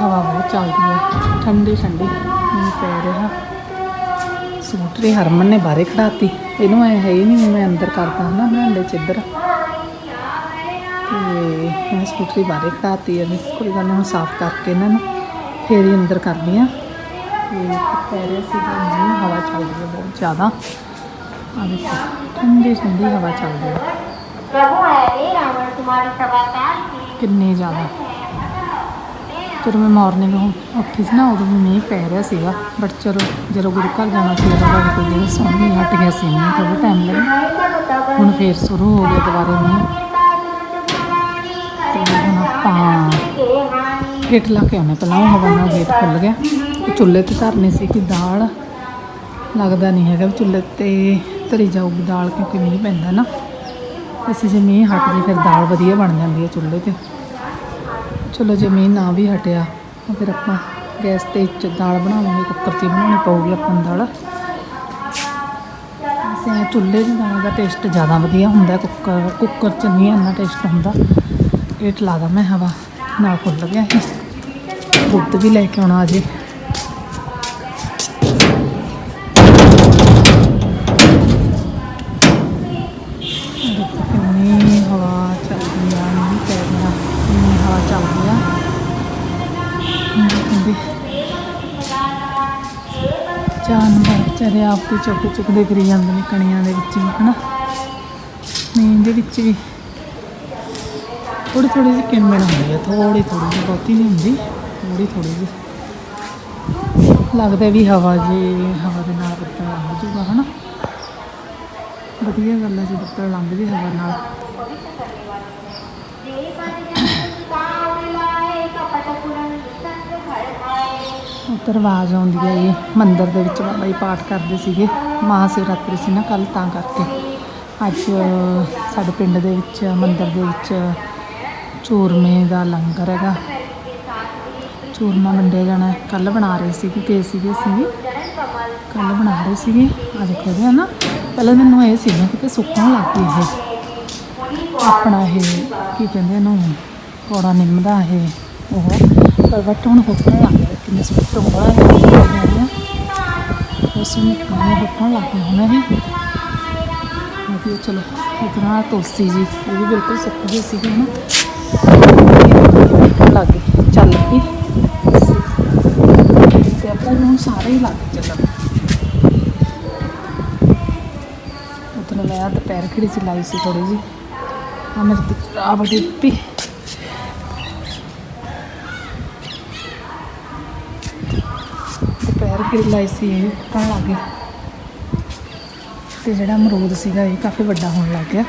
ਹਵਾ ਬਹੁਤ ਚੱਲਦੀ ਹੈ ਠੰਡੀ ਠੰਡੀ ਮੀਂਹ ਪੈ ਰਿਹਾ। ਸੂਟ ਹਰਮਨ ਨੇ ਬਾਰੇ ਖੜਾਤੀ ਇਹਨੂੰ ਐ ਹੈ ਹੀ ਨਹੀਂ ਮੈਂ ਅੰਦਰ ਕਰਦਾ ਮੈਂ ਬਰਾਂਡੇ ਚ ਇੱਧਰ। ਤੇ ਮੈਂ ਸੂਟ ਰੇ ਬਾਰੇ ਖੜਾਤੀ ਇਹਨੂੰ ਕੋਈ ਗੱਲ ਨੂੰ ਸਾਫ਼ ਕਰਕੇ ਇਹਨਾਂ ਨੂੰ ਫੇਰ ਹੀ ਅੰਦਰ ਕਰਦੀ ਹਾਂ। ਤੇ ਪੈ ਰਿਹਾ ਸੀਗਾ ਮੀਂਹ ਹਵਾ ਚੱਲਦੀ ਹੈ ਬਹੁਤ ਜ਼ਿਆਦਾ। ਠੰਡੀ ਠੰਡੀ ਹਵਾ ਚੱਲਦੀ ਆ। ਪ੍ਰਭੂ ਹੈ ਰਾਵਣ ਤੁਹਾਡੀ ਸਭਾ ਕਿੰਨੇ ਜ਼ਿਆਦਾ। ਜਦੋਂ ਮੈਂ ਮਾਰਨਿੰਗ ਉੱਠੀ ਸੀ ਨਾ, ਉਦੋਂ ਵੀ ਮੀਂਹ ਪੈ ਰਿਹਾ ਸੀਗਾ। ਬਟ ਚਲੋ, ਜਦੋਂ ਗੁਰੂ ਘਰ ਜਾਣਾ ਸੀ, ਉਦੋਂ ਬਾਅਦ ਕੋਈ ਦਿਨ ਸੌਣ ਹਟ ਗਿਆ ਸੀ, ਮੀਂਹ ਥੋੜਾ ਟਾਈਮ ਲੱਗਿਆ ਹੁਣ ਫੇਰ ਸ਼ੁਰੂ ਹੋ ਗਿਆ ਦੁਬਾਰਾ ਮੀਂਹ। ਤੇ ਹੁਣ ਆਪਾਂ ਗੇਟ ਲਾ ਕੇ ਆਉਣੇ ਪਹਿਲਾਂ ਉਹ ਹਵਾ ਨਾਲ ਗੇਟ ਖੁੱਲ ਗਿਆ। ਚੁੱਲ੍ਹੇ ਤੇ ਧਰਨੀ ਸੀ ਕਿ ਦਾਲ ਲੱਗਦਾ ਨਹੀਂ ਹੈਗਾ ਵੀ ਚੁੱਲ੍ਹੇ ਤੇ ਧਰੀ ਜਾਊਗੀ ਦਾਲ ਕਿਉਂਕਿ ਮੀਂਹ ਪੈਂਦਾ ਨਾ। ਅਸੀਂ ਜੇ ਮੀਂਹ ਹਟ ਜੇ ਫਿਰ ਦਾਲ ਵਧੀਆ ਬਣ ਜਾਂਦੀ ਹੈ ਚੁੱਲ੍ਹੇ ਤੇ। ਚਲੋ ਜੇ ਮੀਂਹ ਨਾ ਵੀ ਹਟਿਆ, ਤਾਂ ਫਿਰ ਆਪਾਂ ਗੈਸ ਤੇ ਦਾਲ ਬਣਾਵਾਂਗੇ ਕੁੱਕਰ 'ਚ ਬਣਾਉਣੀ ਪਊਗੀ ਆਪਾਂ ਨੂੰ ਦਾਲ। ਵੈਸੇ ਚੁੱਲ੍ਹੇ ਦੀ ਦਾਲ ਦਾ ਟੇਸਟ ਜ਼ਿਆਦਾ ਵਧੀਆ ਹੁੰਦਾ, ਕੁੱਕਰ ਕੁੱਕਰ 'ਚ ਨਹੀਂ ਇੰਨਾ ਟੇਸਟ ਹੁੰਦਾ। ਇਹ ਲਾ ਦਾ ਮੈਂ ਹਵਾ, ਨਾਲ ਫੁੱਲ ਗਿਆ ਇਹ ਦੁੱਧ ਵੀ ਲੈ ਕੇ ਆਉਣਾ ਅਜੇ। ਜਾਨਵਰ ਵਿਚਾਰੇ ਆਪ ਤੇ ਚੁੱਕ ਚੁੱਕਦੇ ਫਿਰੀ ਜਾਂਦੇ ਨੇ ਕਣੀਆਂ ਦੇ ਵਿੱਚ ਵੀ, ਹਨਾ? ਨੀਂਦ ਦੇ ਵਿੱਚ ਵੀ ਥੋੜੀ ਥੋੜੀ ਜਿਹੀ ਕਿੰਮਣ ਹੁੰਦੀ ਹੈ ਥੋੜੀ ਥੋੜੀ ਜਿਹੀ ਬਹੁਤੀ ਨਹੀਂ ਹੁੰਦੀ ਥੋੜੀ ਥੋੜੀ ਜਿਹੀ। ਲੱਗਦਾ ਵੀ ਹਵਾ ਜੀ, ਹਵਾ ਦੇ ਨਾਲ ਬੱਦਲ ਲੰਘ ਜੂਗਾ, ਹਨਾ? ਵਧੀਆ ਗੱਲ ਹੈ ਜੀ ਬੱਦਲ ਲੰਘ ਜੇ ਹਵਾ ਨਾਲ। ਉੱਤਰ ਆਵਾਜ਼ ਆਉਂਦੀ ਹੈ ਇਹ ਮੰਦਿਰ ਦੇ ਵਿੱਚ ਬਾਬਾ ਜੀ ਪਾਠ ਕਰਦੇ ਸੀਗੇ। ਮਹਾਸ਼ਿਵਰਾਤਰੀ ਸੀ ਨਾ ਕੱਲ ਤਾਂ ਕਰਕੇ। ਅੱਜ ਸਾਡੇ ਪਿੰਡ ਦੇ ਵਿੱਚ, ਮੰਦਿਰ ਦੇ ਵਿੱਚ ਚੂਰਮੇ ਦਾ ਲੰਗਰ ਹੈਗਾ। ਚੂਰਮਾ ਵੰਡਿਆ ਜਾਣਾ ਕੱਲ ਬਣਾ ਰਹੇ ਸੀਗੇ ਤੇ ਸੀਗੇ ਅਸੀਂ ਵੀ। ਕੱਲ ਬਣਾ ਰਹੇ ਸੀਗੇ। ਆ ਦੇਖੋ ਜੀ ਨਾ ਪਹਿਲਾਂ ਮੈਨੂੰ ਇਹ ਸੀ ਨਾ, ਕਿਤੇ ਸੁੱਕਣ ਲੱਗ ਗਈ ਇਹ। ਆਪਣਾ ਇਹ, ਕੀ ਕਹਿੰਦੇ ਇਹਨੂੰ, ਕੋੜਾ ਨਿੰਮ ਦਾ ਇਹ, ਉਹ। ਪਰ ਬਟ ਹੁਣ ਹੁੱਕਣ ਲੱਗ ਗਿਆ ਕਿੰਨੇ ਸੁੱਕ ਹੋਣਾ ਹੈ ਉਸ ਨੂੰ। ਕਿੰਨੇ ਹੁੱਕਣ ਲੱਗ ਗਏ ਹੁਣ ਇਹ ਵਧੀਆ, ਚਲੋ ਇਤਨਾ ਤੋਸੀ ਜੀ ਇਹ ਵੀ ਬਿਲਕੁਲ ਸੁੱਕ ਗਈ ਸੀਗੀ ਨਾ ਲੱਗ ਚੱਲ ਪਈ ਤੇ ਆਪਾਂ ਨੂੰ ਸਾਰੇ ਹੀ ਲੱਗ ਗਏ ਚੱਲਣ ਉਤਨ ਮੈਂ ਦੁਪਹਿਰ ਖੜੀ ਸੀ, ਲਾਈ ਸੀ ਥੋੜੀ ਜੀ ਆ ਮੇਰੇ ਆ ਬੜੀ ਪੀ ਦੁਪਹਿਰ ਖੜੀ ਸੀ ਇਹ ਪਣ ਲੱਗ ਗਿਆ ਤੇ ਜਿਹੜਾ ਅਮਰੂਦ ਸੀਗਾ ਇਹ ਕਾਫੀ ਵੱਡਾ ਹੋਣ ਲੱਗ ਗਿਆ।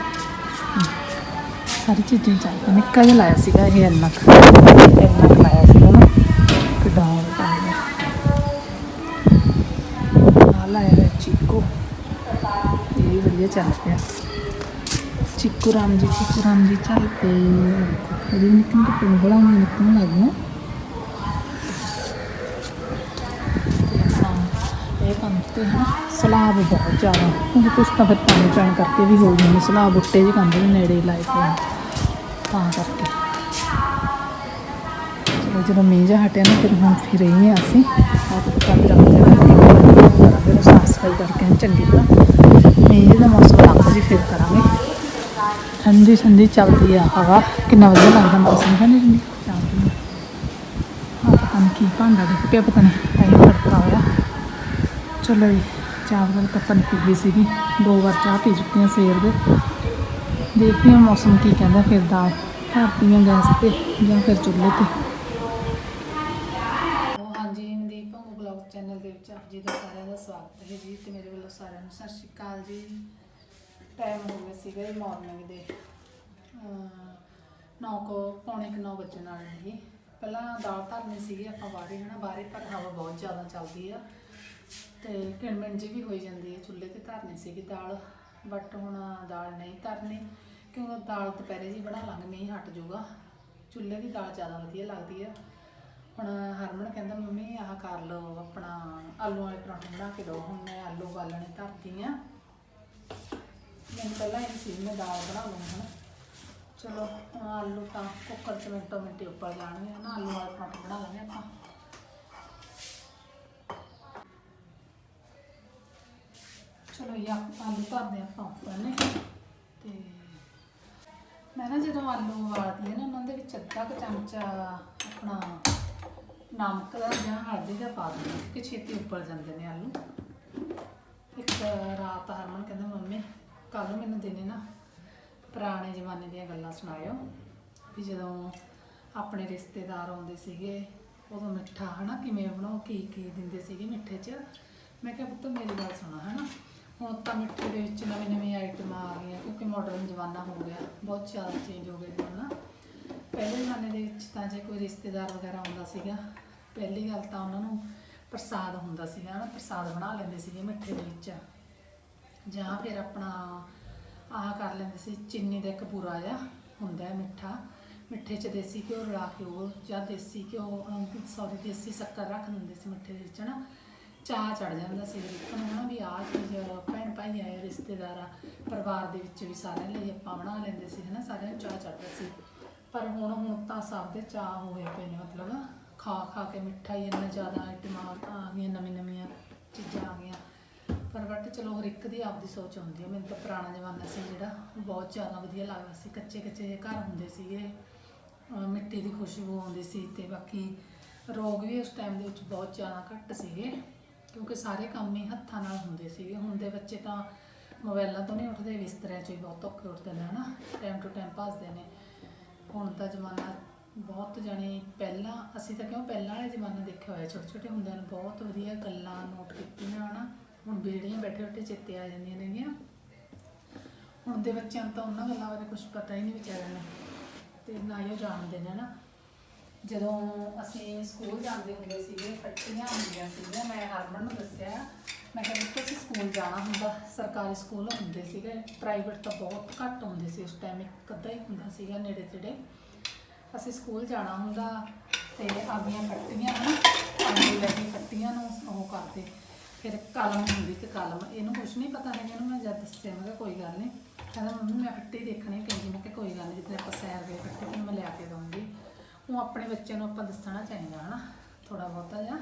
ਸਾਰੀ ਚੀਜ਼ਾਂ ਚਾਹੀਦੀਆਂ ਨਿੱਕਾ ਜਿਹਾ ਲਾਇਆ ਸੀਗਾ ਇਹ ਇੰਨਾ ਕੁ ਇੰਨਾ ਕੁ ਲਾਇਆ ਸੀਗਾ ਨਾ ਕਿੱਡਾ ਵੱਡਾ ਹੋ ਆ ਲਾਇਆ ਹੈ ਚੀਕੂ। ਇਹ ਵੀ ਵਧੀਆ ਚੱਲ ਪਿਆ। ਚੀਕੂ ਰਾਮ ਜੀ, ਚੀਕੂ ਰਾਮ ਜੀ ਚੱਲ ਪਏ। ਇਹਦੀ ਨਿੱਕੀ ਨਿੱਕੀ ਪਿੰਗਲਾਂ ਨਿਕਲਣ ਲੱਗ ਗਈਆਂ ਤੇ ਆਪਣਾ ਇਹ ਕੰਮ ਤੇ ਹੈ ਸਲਾਬ ਬਹੁਤ ਜ਼ਿਆਦਾ। ਕਿਉਂਕਿ ਕੁਛ ਤਾਂ ਫਿਰ ਪਾਣੀ ਪੈਣ ਕਰਕੇ ਵੀ ਹੋ ਜਾਂਦੀ ਸਲਾਬ ਉੱਤੇ ਜਿਹੇ ਕੰਧ ਦੇ ਨੇੜੇ ਲਾਏ ਪਏ ਤਾਂ ਕਰਕੇ। ਚਲੋ ਜਦੋਂ ਮੀਂਹ ਜਿਹਾ ਹਟਿਆ ਨਾ, ਫਿਰ ਹੁਣ ਫਿਰ ਰਹੀ ਹਾਂ ਅਸੀਂ। ਆਹ ਤੇ ਰੱਖ ਦੇਣਾ ਕਰਾਂਗੇ ਸਾਫ਼ ਸਫ਼ਾਈ ਕਰਕੇ ਐਨ ਚੰਗੀ ਤਰ੍ਹਾਂ। ਮੀਂਹ ਦਾ ਮੌਸਮ ਲੱਗ ਜੀ ਫਿਰ ਕਰਾਂਗੇ। ਠੰਡੀ ਠੰਡੀ ਚੱਲਦੀ ਆ ਹਵਾ। ਕਿੰਨਾ ਵਧੀਆ ਲੱਗਦਾ ਮੌਸਮ ਹੈ ਠੰਡੀ। ਚੱਲਦੀ ਆ ਪਤਾ ਨਹੀਂ ਕੀ ਭਾਂਡਾ ਦੇ ਪਿਆ ਪਤਾ ਨਹੀਂ ਟਾਈਮ ਖੜਕਾ ਹੋਇਆ। ਚਲੋ ਜੀ ਚਾਹ ਵਗੈਰਾ ਤਾਂ ਆਪਾਂ ਪੀ ਲਈ ਸੀਗੀ। ਦੋ ਵਾਰ ਚਾਹ ਪੀ ਚੁੱਕੀ ਹਾਂ ਸਵੇਰ ਦੇ। ਦੇਖਦੇ ਹਾਂ ਮੌਸਮ ਕੀ ਕਹਿੰਦਾ ਫਿਰ ਦਾਲ। ਧਰਤੀਆਂ ਗੈਸ ਤੇ ਜਾਂ ਫਿਰ ਚੁੱਲ੍ਹੇ ਤੇ। ਹਾਂਜੀ ਮਨਦੀਪ ਭੰਗੂ ਬਲੌਗ ਚੈਨਲ ਦੇ ਵਿੱਚ ਆਪ ਜੀ ਦਾ ਸਾਰਿਆਂ ਦਾ ਸਵਾਗਤ ਹੈ ਜੀ ਤੇ ਮੇਰੇ ਵੱਲੋਂ ਸਾਰਿਆਂ ਨੂੰ ਸਤਿ ਸ਼੍ਰੀ ਅਕਾਲ ਜੀ। ਟਾਈਮ ਹੋ ਗਿਆ ਸੀਗਾ ਇਹ ਮਾਰਨਿੰਗ ਦੇ। 9 ਕੋ, ਪੌਣੇ ਕੁ ਨੌ ਵਜੇ ਨਾਲ ਜੀ। ਪਹਿਲਾਂ ਦਾਲ ਧਰਨੀ ਸੀਗੀ ਆਪਾਂ ਬਾਹਰੇ, ਹਨਾ? ਬਾਹਰੇ, ਪਰ ਹਵਾ ਬਹੁਤ ਜ਼ਿਆਦਾ ਚੱਲਦੀ ਆ। ਤੇ ਕਿਣਮਿਣ ਜੀ ਵੀ ਹੋਈ ਜਾਂਦੀ ਹੈ, ਚੁੱਲ੍ਹੇ ਤੇ ਧਰਨੀ ਸੀਗੀ ਦਾਲ ਬਟ ਹੁਣ ਦਾਲ ਨਹੀਂ ਧਰਨੀ, ਕਿਉਂਕਿ ਦਾਲ ਦੁਪਹਿਰੇ ਜੀ ਬਣਾ ਲਾਂਗੇ ਮੀਂਹ ਹਟ ਜਾਊਗਾ। ਚੁੱਲ੍ਹੇ ਦੀ ਦਾਲ ਜ਼ਿਆਦਾ ਵਧੀਆ ਲੱਗਦੀ ਆ। ਹੁਣ ਹਰਮਨ ਕਹਿੰਦਾ, ਮੰਮੀ, ਆਹ ਕਰ ਲਓ ਆਪਣਾ ਆਲੂ ਵਾਲੇ ਪਰੌਂਠੇ ਬਣਾ ਕੇ ਦਿਓ, ਹੁਣ ਮੈਂ ਆਲੂ ਉਬਾਲਣੇ ਧਰਦੀ ਆ। ਮੈਨੂੰ ਪਹਿਲਾਂ ਇਹ ਸੀ ਮੈਂ ਦਾਲ ਬਣਾ ਲਵਾਂ ਹਨਾ ਚਲੋ ਆਲੂ ਤਾਂ ਕੁੱਕਰ 'ਚ ਮਿੰਟੋ ਮਿੰਟੀ ਉੱਪਰ ਜਾਣਗੇ, ਨਾ ਆਲੂ ਵਾਲੇ ਪਰੌਂਠੇ ਬਣਾ ਲਾਂਗੇ ਆਪਾਂ। ਚਲੋ ਇਹ ਆਪ- ਆਲੂ ਭਰਦੇ ਆਪਾਂ ਉੱਪਰ ਨੇ। ਤੇ ਮੈਂ ਨਾ ਜਦੋਂ ਆਲੂ ਉਬਾਲਦੀ ਹਾਂ ਨਾ, ਉਹਨਾਂ ਦੇ ਵਿੱਚ ਅੱਧਾ ਕੁ ਚਮਚਾ ਆਪਣਾ ਨਮਕ ਦਾ ਜਾਂ ਹਲਦੀ ਦਾ ਪਾ ਦਿੰਦੀ ਹਾਂ ਕਿ ਛੇਤੀ ਉੱਪਰ ਜਾਂਦੇ ਨੇ ਆਲੂ। ਇੱਕ ਰਾਤ ਹਰਮਨ ਕਹਿੰਦਾ, ਮੰਮੀ ਕੱਲ ਨੂੰ ਮੈਨੂੰ ਦਿਨੇ ਨਾ ਪੁਰਾਣੇ ਜ਼ਮਾਨੇ ਦੀਆਂ ਗੱਲਾਂ ਸੁਣਾਇਓ। ਵੀ ਜਦੋਂ ਆਪਣੇ ਰਿਸ਼ਤੇਦਾਰ ਆਉਂਦੇ ਸੀਗੇ, ਉਦੋਂ ਮਿੱਠਾ ਹਨਾ, ਕਿਵੇਂ ਬਣਾਓ ਕੀ ਕੀ ਦਿੰਦੇ ਸੀਗੇ ਮਿੱਠੇ 'ਚ? ਮੈਂ ਕਿਹਾ, ਪੁੱਤ, ਮੇਰੀ ਗੱਲ ਸੁਣਾ, ਹਨਾ? ਹੁਣ ਤਾਂ ਮਿੱਠੇ ਦੇ ਵਿੱਚ ਨਵੀਂ ਨਵੀਂ ਆਈਟਮਾਂ ਆ ਗਈਆਂ ਕਿਉਂਕਿ ਮਾਡਰਨ ਜ਼ਮਾਨਾ ਹੋ ਗਿਆ, ਬਹੁਤ ਜ਼ਿਆਦਾ ਚੇਂਜ ਹੋ ਗਏ ਨਾ ਪਹਿਲੇ ਜ਼ਮਾਨੇ ਦੇ ਵਿੱਚ ਤਾਂ ਜੇ ਕੋਈ ਰਿਸ਼ਤੇਦਾਰ ਵਗੈਰਾ ਆਉਂਦਾ ਸੀਗਾ, ਪਹਿਲੀ ਗੱਲ ਤਾਂ ਉਹਨਾਂ ਨੂੰ ਪ੍ਰਸਾਦ ਹੁੰਦਾ ਸੀਗਾ ਨਾ ਪ੍ਰਸਾਦ ਬਣਾ ਲੈਂਦੇ ਸੀਗੇ ਮਿੱਠੇ ਦੇ ਵਿੱਚ। ਜਾਂ ਫਿਰ ਆਪਣਾ ਆਹ ਕਰ ਲੈਂਦੇ ਸੀ, ਚੀਨੀ ਦਾ ਇੱਕ ਬੁਰਾ ਜਿਹਾ ਹੁੰਦਾ ਹੈ ਮਿੱਠਾ। ਮਿੱਠੇ 'ਚ ਦੇਸੀ ਘਿਓ ਰਲਾ ਕੇ ਉਹ, ਜਾਂ ਦੇਸੀ ਘਿਓ ਸੌਰੀ ਦੇਸੀ ਸ਼ੱਕਰ ਰੱਖ ਦਿੰਦੇ ਸੀ ਮਿੱਠੇ ਦੇ ਵਿੱਚ ਨਾ ਚਾਹ ਚੜ ਜਾਂਦਾ ਸੀ ਦੇਖਣ ਨੂੰ ਨਾ ਵੀ ਆਹ ਚੀਜ਼ ਭੈਣ ਭਾਈ ਆਏ, ਰਿਸ਼ਤੇਦਾਰ ਆ, ਪਰਿਵਾਰ ਦੇ ਵਿੱਚ ਵੀ ਸਾਰਿਆਂ ਲਈ ਆਪਾਂ ਬਣਾ ਲੈਂਦੇ ਸੀ ਹਨਾ, ਸਾਰਿਆਂ ਨੂੰ ਚਾਹ ਚੜਦਾ ਸੀ। ਪਰ ਹੁਣ ਹੁਣ ਤਾਂ ਸਭ ਦੇ ਚਾਹ ਹੋਏ ਪਏ ਨੇ, ਮਤਲਬ ਖਾ ਖਾ ਕੇ ਮਿੱਠਾ ਹੀ ਇੰਨਾ ਜ਼ਿਆਦਾ ਆਈਟਮਾਂ ਆ ਗਈਆਂ ਨਵੀਂ ਨਵੀਆਂ ਚੀਜ਼ਾਂ ਆ ਗਈਆਂ। ਪਰ ਬਟ ਚਲੋ ਹਰ ਇੱਕ ਦੀ ਆਪਦੀ ਸੋਚ ਹੁੰਦੀ ਹੈ ਮੈਨੂੰ ਤਾਂ ਪੁਰਾਣਾ ਜ਼ਮਾਨਾ ਸੀ ਜਿਹੜਾ ਉਹ ਬਹੁਤ ਜ਼ਿਆਦਾ ਵਧੀਆ ਲੱਗਦਾ ਸੀ। ਕੱਚੇ ਕੱਚੇ ਜਿਹੇ ਘਰ ਹੁੰਦੇ ਸੀਗੇ। ਮਿੱਟੀ ਦੀ ਖੁਸ਼ਬੂ ਆਉਂਦੀ ਸੀ ਤੇ ਬਾਕੀ ਰੋਗ ਵੀ ਉਸ ਟਾਈਮ ਦੇ ਵਿੱਚ ਬਹੁਤ ਜ਼ਿਆਦਾ ਘੱਟ ਸੀਗੇ। ਕਿਉਂਕਿ ਸਾਰੇ ਕੰਮ ਹੀ ਹੱਥਾਂ ਨਾਲ ਹੁੰਦੇ ਸੀਗੇ। ਹੁਣ ਦੇ ਬੱਚੇ ਤਾਂ ਮੋਬਾਈਲਾਂ ਤੋਂ ਨਹੀਂ ਉੱਠਦੇ, ਬਿਸਤਰਿਆਂ 'ਚੋਂ ਹੀ ਬਹੁਤ ਔਖੇ ਉੱਠਦੇ ਨੇ, ਹਨਾ? ਟਾਈਮ ਟੂ ਟਾਈਮ ਭੱਜਦੇ ਨੇ। ਹੁਣ ਤਾਂ ਜ਼ਮਾਨਾ ਬਹੁਤ ਜਾਣੀ ਪਹਿਲਾਂ, ਅਸੀਂ ਤਾਂ ਕਿਉਂ ਪਹਿਲਾਂ ਵਾਲੇ ਜ਼ਮਾਨੇ ਦੇਖਿਆ ਹੋਇਆ ਛੋਟੇ ਛੋਟੇ ਹੁੰਦਿਆਂ ਨੂੰ ਬਹੁਤ ਵਧੀਆ ਗੱਲਾਂ ਨੋਟ ਕੀਤੀਆਂ, ਹਨਾ? ਹੁਣ ਬੀੜੀਆਂ ਬੈਠੇ ਬੈਠੇ ਚੇਤੇ ਆ ਜਾਂਦੀਆਂ ਨੇਗੀਆਂ। ਹੁਣ ਦੇ ਬੱਚਿਆਂ ਨੂੰ ਤਾਂ ਉਹਨਾਂ ਗੱਲਾਂ ਬਾਰੇ ਕੁਝ ਪਤਾ ਹੀ ਨਹੀਂ ਵਿਚਾਰਿਆਂ ਨੂੰ। ਤੇ ਨਾ ਹੀ ਉਹ ਜਾਣਦੇ ਨੇ ਨਾ ਜਦੋਂ ਅਸੀਂ ਸਕੂਲ ਜਾਂਦੇ ਹੁੰਦੇ ਸੀਗੇ ਫੱਟੀਆਂ ਹੁੰਦੀਆਂ ਸੀਗੀਆਂ, ਮੈਂ ਹਰਮਨ ਨੂੰ ਦੱਸਿਆ, ਮੈਂ ਕਿਹਾ ਕਿ ਅਸੀਂ ਸਕੂਲ ਜਾਣਾ ਹੁੰਦਾ। ਸਰਕਾਰੀ ਸਕੂਲ ਹੁੰਦੇ ਸੀਗੇ ਪ੍ਰਾਈਵੇਟ ਤਾਂ ਬਹੁਤ ਘੱਟ ਹੁੰਦੇ ਸੀ, ਉਸ ਟਾਈਮ ਇੱਕ ਅੱਧਾ ਹੀ ਹੁੰਦਾ ਸੀਗਾ ਨੇੜੇ ਤੇੜੇ। ਅਸੀਂ ਸਕੂਲ ਜਾਣਾ ਹੁੰਦਾ ਤੇ ਆਪਦੀਆਂ ਫੱਟੀਆਂ ਹਨਾ ਪਾਣੀ ਲੈ ਕੇ ਫੱਟੀਆਂ ਨੂੰ ਉਹ ਕਰਦੇ। ਫਿਰ ਕਲਮ ਹੁੰਦੀ ਤੇ ਕਲਮ, ਇਹਨੂੰ ਕੁਝ ਨਹੀਂ ਪਤਾ ਹੈ ਇਹਨੂੰ, ਮੈਂ ਜਦ ਦੱਸਿਆ, ਮੈਂ ਕਿਹਾ ਕੋਈ ਗੱਲ ਨਹੀਂ ਕਹਿੰਦਾ, ਮੰਮੀ, ਮੈਂ ਫੱਟੀ ਦੇਖਣੀ ਕਹਿੰਦੀ ਮੈਂ ਕਿਹਾ, ਕੋਈ ਗੱਲ ਨਹੀਂ ਜਿੱਦਾਂ ਆਪਾਂ ਸੈਰ ਗਏ ਫੱਟੀ ਤੈਨੂੰ ਮੈਂ ਲਿਆ ਕੇ ਦਊਂਗੀ। ਉਹ ਆਪਣੇ ਬੱਚਿਆਂ ਨੂੰ ਆਪਾਂ ਦੱਸਣਾ ਚਾਹੀਦਾ ਹਨਾ ਥੋੜਾ ਬਹੁਤਾ ਜਿਹਾ।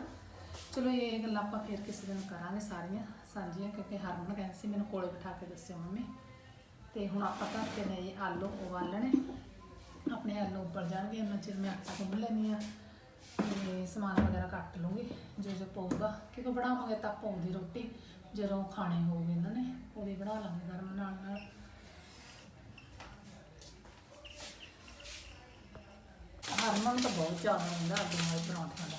ਚਲੋ ਇਹ ਗੱਲਾਂ ਆਪਾਂ ਫਿਰ ਕਿਸੇ ਦਿਨ ਕਰਾਂਗੇ ਸਾਰੀਆਂ, ਸਾਂਝੀਆਂ, ਕਿਉਂਕਿ ਹਰਮਨ ਕਹਿੰਦੀ ਸੀ ਮੈਨੂੰ ਕੋਲੇ ਬਿਠਾ ਕੇ ਦੱਸਿਓ ਮੰਮੀ। ਤੇ ਹੁਣ ਆਪਾਂ ਧਰ ਕੇ ਨੇ ਇਹ ਆਲੂ ਉਬਾਲਣੇ। ਆਪਣੇ ਆਲੂ ਉੱਬਲ ਜਾਣਗੇ ਉਹਨਾਂ ਚਿਰ ਮੈਂ ਆਟਾ ਗੁੰਨ ਲੈਂਦੀ ਆ ਤੇ ਸਮਾਨ ਵਗੈਰਾ ਕੱਟ ਲੂੰਗੀ, ਜੋ ਜੋ ਪਊਗਾ। ਕਿਉਂਕਿ ਬਣਾਵਾਂਗੇ ਤਾਂ ਪਾਉਂਦੀ ਰੋਟੀ, ਜਦੋਂ ਖਾਣੇ ਹੋਊਗੇ ਇਹਨਾਂ ਨੇ ਉਹ ਵੀ ਬਣਾ ਲਾਂਗੇ ਗਰਮ ਨਾਲ ਨਾਲ। ਹਰਮਨ ਤਾਂ ਬਹੁਤ ਜ਼ਿਆਦਾ ਹੁੰਦਾ ਆਲੂ ਵਾਲੇ ਪਰੌਂਠਿਆਂ ਦਾ।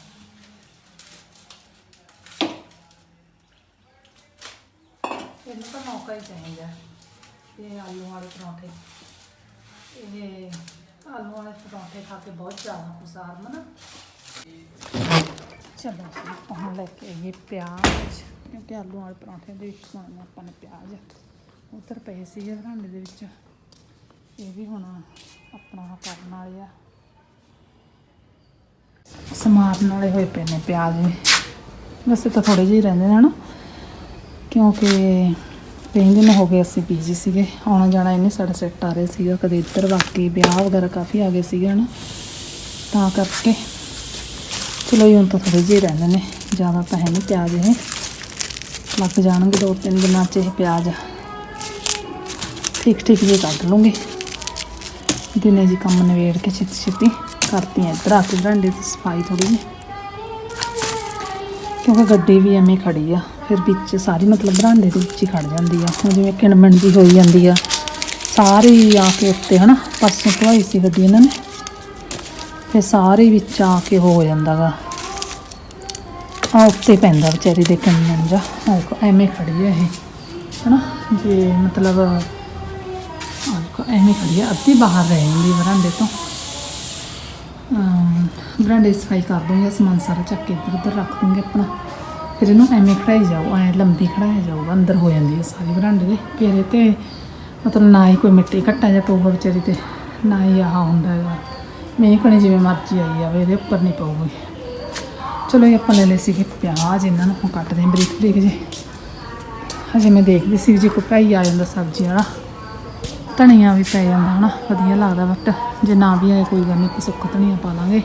ਇਹਨੂੰ ਤਾਂ ਮੌਕਾ ਹੀ ਚਾਹੀਦਾ ਇਹ ਆਲੂ ਵਾਲੇ ਪਰੌਂਠੇ। ਇਹ ਆਲੂ ਵਾਲੇ ਪਰੌਂਠੇ ਖਾ ਕੇ ਬਹੁਤ ਜ਼ਿਆਦਾ ਖੁਸ਼ ਆ ਹਰਮਨ। ਚਲੋ ਆਪਾਂ ਹੁਣ ਲੈ ਕੇ ਆਈਏ ਪਿਆਜ਼, ਕਿਉਂਕਿ ਆਲੂ ਵਾਲੇ ਪਰੌਂਠੇ ਦੇ ਵਿੱਚ ਪਾਉਣੇ ਆਪਾਂ ਨੇ ਪਿਆਜ਼ ਉੱਧਰ ਪਏ ਸੀਗੇ ਬਰਾਂਡੇ ਦੇ ਵਿੱਚ। ਇਹ ਵੀ ਹੁਣ ਆਪਣਾ ਆਹ ਕਰਨ ਵਾਲੇ ਆ। ਸਮਾਰਨ ਵਾਲੇ ਹੋਏ ਪਏ ਨੇ ਪਿਆਜ਼ ਵੀ। ਵੈਸੇ ਤਾਂ ਥੋੜੇ ਜਿਹੇ ਰਹਿੰਦੇ ਨੇ ਨਾ ਕਿਉਂਕਿ ਤਿੰਨ ਦਿਨ ਹੋ ਗਏ ਅਸੀਂ ਬੀਜੀ ਸੀਗੇ। ਆਉਣਾ ਜਾਣਾ ਇਹਨੇ ਸਾਡਾ ਸੈੱਟ ਆ ਰਿਹਾ ਸੀਗਾ। ਕਦੇ ਇੱਧਰ ਬਾਕੀ ਵਿਆਹ ਵਗੈਰਾ ਕਾਫੀ ਆ ਗਏ ਸੀਗੇ ਨਾ ਤਾਂ ਕਰਕੇ ਚਲੋ ਜੀ ਹੁਣ ਤਾਂ ਥੋੜੇ ਜਿਹੇ ਰਹਿੰਦੇ ਨੇ। ਜ਼ਿਆਦਾ ਤਾਂ ਹੈ ਨਹੀਂ ਪਿਆਜ਼ ਇਹ। ਲੱਗ ਜਾਣਗੇ ਦੋ ਤਿੰਨ ਦਿਨਾਂ 'ਚ ਇਹ ਪਿਆਜ਼। ਠੀਕ ਠੀਕ ਜਿਹੇ ਕੱਢ ਲੂੰਗੀ। ਦਿਨੇ ਜੀ ਕੰਮ ਨਵੇੜ ਕੇ ਛੇਤੀ ਛੇਤੀ ਕਰਤੀ ਆ ਇੱਧਰ ਆ ਕੇ ਬਰਾਂਡੇ ਦੀ ਸਫ਼ਾਈ ਥੋੜੀ ਜਿਹੀ। ਕਿਉਂਕਿ ਗੱਡੀ ਵੀ ਐਵੇਂ ਖੜੀ ਆ, ਫਿਰ ਵਿੱਚ ਸਾਰੀ ਮਤਲਬ ਬਰਾਂਡੇ ਦੇ ਵਿੱਚ ਹੀ ਖੜ ਜਾਂਦੀ ਆ। ਹੁਣ ਜਿਵੇਂ ਕਿਣਮਣ ਦੀ ਹੋਈ ਜਾਂਦੀ ਆ, ਸਾਰੇ ਆ ਕੇ ਉੱਤੇ ਹਨਾ, ਪਰਸੋਂ ਧਵਾਈ ਸੀ ਗੱਡੀ ਇਹਨਾਂ ਨੇ, ਫਿਰ ਸਾਰੇ ਵਿੱਚ ਆ ਕੇ ਹੋ ਜਾਂਦਾਗਾ ਆ ਉੱਤੇ ਪੈਂਦਾ ਵਿਚਾਰੀ ਦੇ ਕਿਣਮਣ ਜਾ ਦੇਖੋ, ਐਵੇਂ ਖੜੀ ਆ ਇਹ, ਹਨਾ, ਜੇ ਮਤਲਬ ਐਵੇਂ ਖੜੀ ਆ, ਅੱਧੀ ਬਾਹਰ ਰਹਿ ਜਾਂਦੀ ਬਰਾਂਡੇ ਤੋਂ। ਬਰਾਂਡੇ ਦੀ ਸਫ਼ਾਈ ਕਰ ਦੂੰਗੀ ਸਮਾਨ ਸਾਰਾ ਚੱਕ ਕੇ ਇੱਧਰ ਉੱਧਰ ਰੱਖ ਦੂੰਗੀ ਆਪਣਾ। ਫਿਰ ਇਹਨੂੰ ਐਵੇਂ ਖੜਾਈ ਜਾਓ, ਐ ਲੰਬੀ ਖੜਾਇਆ ਜਾਊਗਾ ਅੰਦਰ ਹੋ ਜਾਂਦੀ ਹੈ ਸਾਰੀ ਬਰਾਂਡੇ ਦੇ। ਫਿਰ ਇਹ ਤੇ ਮਤਲਬ ਨਾ ਹੀ ਕੋਈ ਮਿੱਟੀ ਘੱਟਾ ਜਾਂ ਪਊਗਾ ਵਿਚਾਰੀ ਤੇ, ਨਾ ਹੀ ਆਹ ਹੁੰਦਾ ਹੈਗਾ। ਮੀਂਹ ਕਣੀ ਜਿਵੇਂ ਮਰਜ਼ੀ ਆਈ ਜਾਵੇ, ਇਹਦੇ ਉੱਪਰ ਨਹੀਂ ਪਊਗੀ। ਚਲੋ ਇਹ ਆਪਾਂ ਲੈ ਲਏ ਸੀਗੇ ਪਿਆਜ਼, ਇਹਨਾਂ ਨੂੰ ਹੁਣ ਕੱਟਦੇ ਹਾਂ ਬਰੀਕ ਬਰੀਕ ਜੇ ਹਜੇ ਮੈਂ ਦੇਖਦੀ ਸੀ ਜੇ ਕੋਈ ਭਾਈ ਆ ਜਾਂਦਾ ਸਬਜ਼ੀ ਵਾਲਾ। ਧਨੀਆ ਵੀ ਪੈ ਜਾਂਦਾ ਹਨਾ, ਵਧੀਆ ਲੱਗਦਾ ਬਟ ਜੇ ਨਾ ਵੀ ਆਏ ਕੋਈ ਗੱਲ ਨਹੀਂ ਆਪਾਂ ਸੁੱਕਾ ਧਨੀਆ ਪਾ ਲਾਂਗੇ।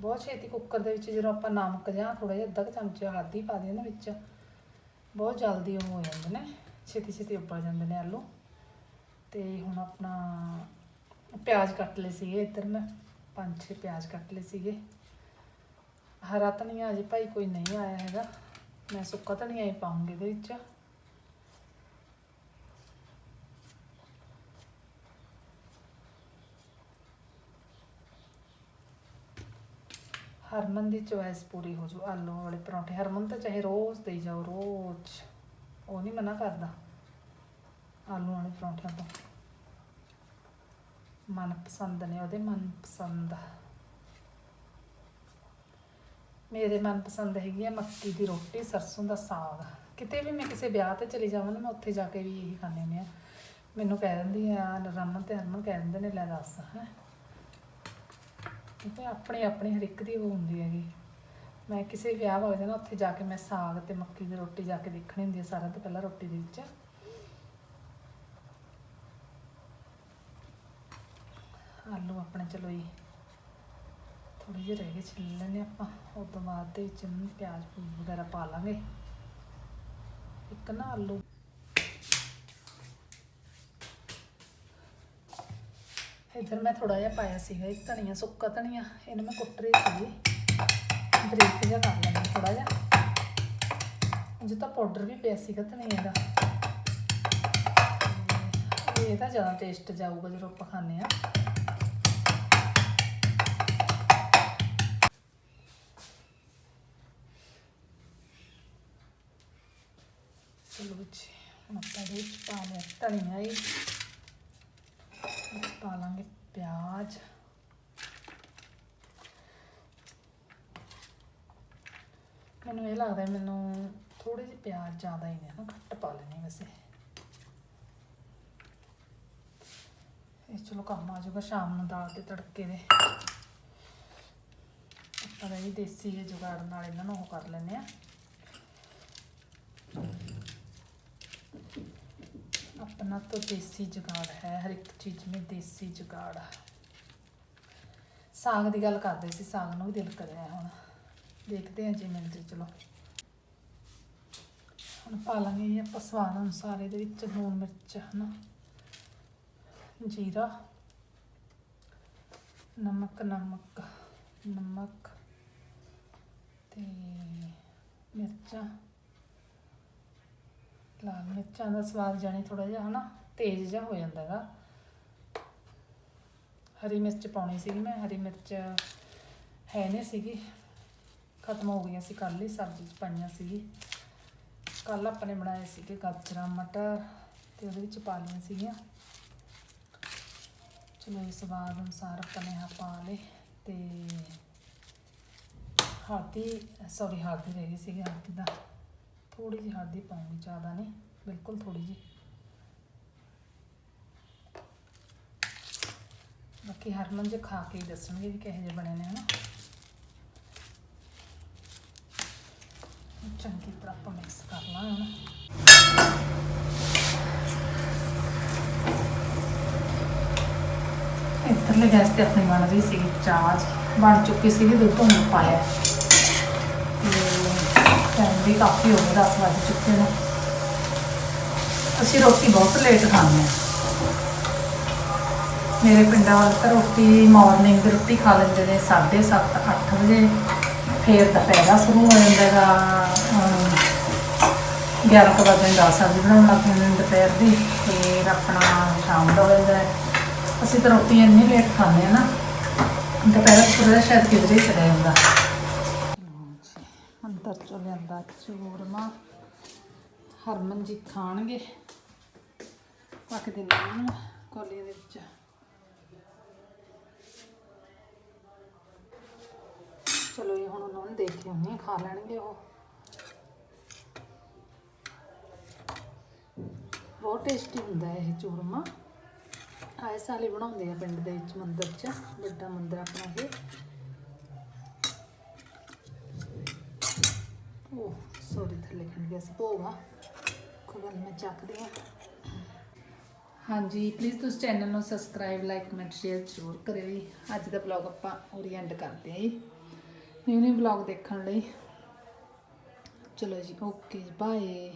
ਬਹੁਤ ਛੇਤੀ ਕੁੱਕਰ ਦੇ ਵਿੱਚ ਜਦੋਂ ਆਪਾਂ ਨਮਕ ਜਾਂ ਥੋੜਾ ਜਿਹਾ ਅੱਧਾ ਕੁ ਚਮਚਾ ਹਲਦੀ ਪਾ ਦਿੰਦੇ ਨਾ ਵਿੱਚ, ਬਹੁਤ ਜਲਦੀ ਉਹ ਹੋ ਜਾਂਦੇ ਨੇ, ਛੇਤੀ ਛੇਤੀ ਉੱਬਲ ਜਾਂਦੇ ਨੇ ਆਲੂ। ਤੇ ਹੁਣ ਆਪਣਾ ਪਿਆਜ਼ ਕੱਟ ਲਏ ਸੀਗੇ ਇੱਧਰ ਮੈਂ, ਪੰਜ ਛੇ ਪਿਆਜ਼ ਕੱਟ ਲਏ ਸੀਗੇ। ਹਰਾ ਧਨੀਆ ਅਜੇ ਭਾਈ ਕੋਈ ਨਹੀਂ ਆਇਆ ਹੈਗਾ, ਮੈਂ ਸੁੱਕਾ ਧਨੀਆ ਹੀ ਪਾਉਂਗੀ ਇਹਦੇ ਵਿੱਚ। ਹਰਮਨ ਦੀ ਚੋਇਸ ਪੂਰੀ ਹੋ ਜੂ ਆਲੂ ਵਾਲੇ ਪਰੌਂਠੇ। ਹਰਮਨ ਤਾਂ ਚਾਹੇ ਰੋਜ਼ ਦੇਈ ਜਾਓ, ਰੋਜ਼। ਉਹ ਨਹੀਂ ਮਨਾ ਕਰਦਾ ਆਲੂ ਵਾਲੇ ਪਰੌਂਠਿਆਂ ਤੋਂ। ਮਨਪਸੰਦ ਨੇ ਉਹਦੇ, ਮਨਪਸੰਦ। ਮੇਰੇ ਮਨਪਸੰਦ ਹੈਗੀ ਆ ਮੱਕੀ ਦੀ ਰੋਟੀ, ਸਰਸੋਂ ਦਾ ਸਾਗ। ਕਿਤੇ ਵੀ ਮੈਂ ਕਿਸੇ ਵਿਆਹ ਤੇ ਚਲੀ ਜਾਵਾਂ ਨਾ, ਮੈਂ ਉੱਥੇ ਜਾ ਕੇ ਵੀ ਇਹੀ ਖਾਂਦੇ ਹੁੰਦੇ ਆ। ਮੈਨੂੰ ਕਹਿ ਦਿੰਦੀ ਆ, ਰਮਨ ਤੇ ਹਰਮਨ ਕਹਿ ਦਿੰਦੇ ਨੇ, ਲੈ ਦੱਸ, ਹੈ। ਕਿਉਂਕਿ ਆਪਣੇ ਆਪਣੇ ਹਰ ਇੱਕ ਦੀ ਉਹ ਹੁੰਦੀ ਹੈਗੀ। ਮੈਂ ਕਿਸੇ ਵਿਆਹ ਵਗ ਜਾਣਾ ਉੱਥੇ ਜਾ ਕੇ ਮੈਂ ਸਾਗ ਤੇ ਮੱਕੀ ਦੀ ਰੋਟੀ ਜਾ ਕੇ ਦੇਖਣੀ ਹੁੰਦੀ ਹੈ ਸਾਰਿਆਂ ਤੋਂ ਪਹਿਲਾਂ ਰੋਟੀ ਦੇ ਵਿੱਚ। ਆਲੂ ਆਪਣੇ ਚਲੋ ਜੀ ਥੋੜੇ ਜਿਹੇ ਰਹਿ ਗਏ ਛਿੱਲ ਲੈਣੇ ਆਪਾਂ ਉਸ ਤੋਂ ਬਾਅਦ ਦੇ ਵਿੱਚ ਪਿਆਜ਼ ਪੂਜ ਵਗੈਰਾ ਪਾ ਲਾਂਗੇ। ਇੱਕ ਨਾ ਆਲੂ ਇੱਧਰ ਮੈਂ ਥੋੜਾ ਜਿਹਾ ਪਾਇਆ ਸੀਗਾ ਇੱਕ ਧਨੀਆ, ਸੁੱਕਾ ਧਨੀਆ, ਇਹਨੂੰ ਮੈਂ ਕੁੱਟ ਰਹੀ ਸੀ ਬਰੀਕ ਜਿਹਾ ਕਰ ਲੈਣਾ ਥੋੜਾ ਜਿਹਾ। ਜੇ ਤਾਂ ਪਾਊਡਰ ਵੀ ਪਿਆ ਸੀਗਾ ਧਨੀਆ ਦਾ। ਇਹ ਤਾਂ ਜ਼ਿਆਦਾ ਟੇਸਟ ਜਾਊਗਾ ਜਦੋਂ ਆਪਾਂ ਖਾਂਦੇ ਆ ਚਲੋ ਜੀ, ਹੁਣ ਆਪਾਂ ਇਹਦੇ ਵਿੱਚ ਪਾ ਲਿਆ ਧਨੀਆ ਹੀ ਪਾ ਲਾਂਗੇ ਪਿਆਜ਼। ਮੈਨੂੰ ਇਹ ਲੱਗਦਾ ਮੈਨੂੰ ਥੋੜੇ ਜਿਹੇ ਪਿਆਜ਼ ਜ਼ਿਆਦਾ ਹੀ ਨੇ ਨਾ ਘੱਟ ਪਾ ਲੈਣੇ ਵੈਸੇ। ਇਹ ਚਲੋ ਕੰਮ ਆ ਜਾਊਗਾ ਸ਼ਾਮ ਨੂੰ ਦਾਲ ਤੇ ਤੜਕੇ ਦੇ। ਆਪਾਂ ਦਾ ਇਹ ਦੇਸੀ ਜਿਹੇ ਜੁਗਾੜ ਨਾਲ ਇਹਨਾਂ ਨੂੰ ਉਹ ਕਰ ਲੈਂਦੇ ਆ ਉਹਨਾਂ ਤੋਂ ਦੇਸੀ ਜੁਗਾੜ ਹੈ, ਹਰ ਇੱਕ ਚੀਜ਼ ਮੇ ਦੇਸੀ ਜੁਗਾੜ ਸਾਗ ਦੀ ਗੱਲ ਕਰਦੇ ਸੀ, ਸਾਗ ਨੂੰ ਵੀ ਦਿਲ ਕਰਿਆ ਹੁਣ। ਦੇਖਦੇ ਹਾਂ ਜੇ ਮਿਲ ਜੇ, ਚਲੋ। ਹੁਣ ਪਾ ਲਾਂਗੇ ਆਪਾਂ ਸਵਾਦ ਅਨੁਸਾਰ ਇਹਦੇ ਵਿੱਚ ਲੂਣ ਮਿਰਚ, ਹਨਾ? ਜੀਰਾ, ਨਮਕ ਨਮਕ ਨਮਕ ਤੇ ਮਿਰਚਾਂ। ਲਾਲ ਮਿਰਚਾਂ ਦਾ ਸਵਾਦ ਜਾਣੀ ਥੋੜਾ ਜਿਹਾ, ਹਨਾ, ਤੇਜ਼ ਜਿਹਾ ਹੋ ਜਾਂਦਾ ਹੈਗਾ। ਹਰੀ ਮਿਰਚ ਪਾਉਣੀ ਸੀਗੀ ਮੈਂ, ਹਰੀ ਮਿਰਚ ਹੈ ਨਹੀਂ ਸੀਗੀ। ਖਤਮ ਹੋ ਗਈਆਂ ਸੀ, ਕੱਲ੍ਹ ਹੀ ਸਬਜ਼ੀ 'ਚ ਪਾਈਆਂ ਸੀਗੀ। ਕੱਲ੍ਹ ਨੇ ਬਣਾਏ ਸੀਗੇ ਗਾਜਰਾਂ, ਮਟਰ ਤੇ ਉਹਦੇ ਵਿੱਚ ਪਾ ਲਈਆਂ ਸੀਗੀਆਂ। ਚਲੋ, ਇਹ ਸਵਾਦ ਅਨੁਸਾਰ ਆਪਾਂ ਨੇ ਆਹ ਪਾ ਲਏ ਤੇ ਹਲਦੀ ਸੌਰੀ ਹਲਦੀ ਰਹਿ ਗਈ ਸੀਗੀ ਹਲਦੀ ਦਾ। ਥੋੜੀ ਜਿਹੀ ਹਲਦੀ ਪਾਉਂਗੀ, ਜ਼ਿਆਦਾ ਨਹੀਂ, ਬਿਲਕੁਲ ਥੋੜੀ ਜਿਹੀ। ਬਾਕੀ ਹਰਮਨ ਜੇ ਖਾ ਕੇ ਹੀ ਦੱਸਣਗੇ ਵੀ ਕਿਹੋ ਜਿਹੇ ਬਣੇ ਨੇ, ਹਨਾ। ਚੰਗੀ ਤਰ੍ਹਾਂ ਆਪਾਂ ਮਿਕਸ ਕਰ ਲਾਂ ਹੁਣ। ਇੱਧਰਲੇ ਗੈਸ ਤੇ ਆਪਣੀ ਬਣ ਰਹੀ ਸੀ ਚਾਹ ਬਣ ਚੁੱਕੀ ਸੀਗੀ, ਦੁੱਧ ਨੂੰ ਪਾਇਆ। ਵੀ ਕਾਫੀ ਹੋ ਗਏ 10 ਵਜੇ ਚੁੱਕੇ ਨੇ। ਅਸੀਂ ਰੋਟੀ ਬਹੁਤ ਲੇਟ ਖਾਂਦੇ ਹਾਂ। ਮੇਰੇ ਪਿੰਡਾਂ ਵੱਲ ਤਾਂ ਰੋਟੀ ਮਾਰਨਿੰਗ ਦੀ ਰੋਟੀ ਖਾ ਲੈਂਦੇ ਨੇ 7:30 ਅੱਠ ਵਜੇ। ਫਿਰ ਦੁਪਹਿਰਾ ਸ਼ੁਰੂ ਹੋ ਜਾਂਦਾ ਹੈਗਾ ਅਮ, 11 ਕੁ ਵਜੇ ਦਾਲ ਸਬਜ਼ੀ ਬਣਾਉਣ ਲੱਗ ਜਾਂਦੇ ਨੇ ਦੁਪਹਿਰ ਦੀ। ਫਿਰ ਆਪਣਾ ਸ਼ਾਮ ਦਾ ਹੋ ਜਾਂਦਾ ਅਸੀਂ ਤਾਂ ਰੋਟੀ ਇੰਨੀ ਲੇਟ ਖਾਂਦੇ ਹਾਂ ਨਾ ਦੁਪਹਿਰ ਥੋੜਾ ਸ਼ਾਇਦ ਕਿਧਰੇ ਚਲੇ ਜਾਂਦਾ। ਚੋ ਲਿਆਂਦਾ ਚੂਰਮਾ। ਹਰਮਨ ਜੀ ਖਾਣਗੇ ਪੱਕ ਦੇ ਨਾਲ ਕੋਲੀਆਂ ਦੇ ਵਿੱਚ। ਚਲੋ ਇਹ ਹੁਣ ਉਹਨਾਂ ਨੂੰ ਦੇਖ ਕੇ ਆਉਂਦੇ ਹਾਂ, ਖਾ ਲੈਣਗੇ ਉਹ। ਬਹੁਤ ਟੇਸਟੀ ਹੁੰਦਾ ਹੈ ਇਹ ਚੂਰਮਾ। ਆਏ ਸਾਲੇ ਬਣਾਉਂਦੇ ਆ ਪਿੰਡ ਦੇ ਵਿੱਚ ਮੰਦਿਰ 'ਚ। ਵੱਡਾ ਮੰਦਿਰ ਆਪਣਾ ਇਹ। ਉਹ ਸੋਰੀ ਥੱਲੇ ਖੜ ਗਿਆ ਸੀ। ਭੋਗਾ ਕੋਈ ਗੱਲ ਮੈਂ ਚੱਕਦੀ ਆ ਹਾਂਜੀ ਪਲੀਜ਼ ਤੁਸੀਂ ਚੈਨਲ ਨੂੰ ਸਬਸਕ੍ਰਾਈਬ ਲਾਈਕ ਕਮੈਂਟ ਸ਼ੇਅਰ ਜ਼ਰੂਰ ਕਰਿਓ ਜੀ। ਅੱਜ ਦਾ ਵਲੌਗ ਆਪਾਂ ਉਰੀ ਐਂਡ ਕਰਦੇ ਹਾਂ ਜੀ। ਨਿਊ ਨਿਊ ਵਲੌਗ ਦੇਖਣ ਲਈ। ਚਲੋ ਜੀ ਓਕੇ ਬਾਏ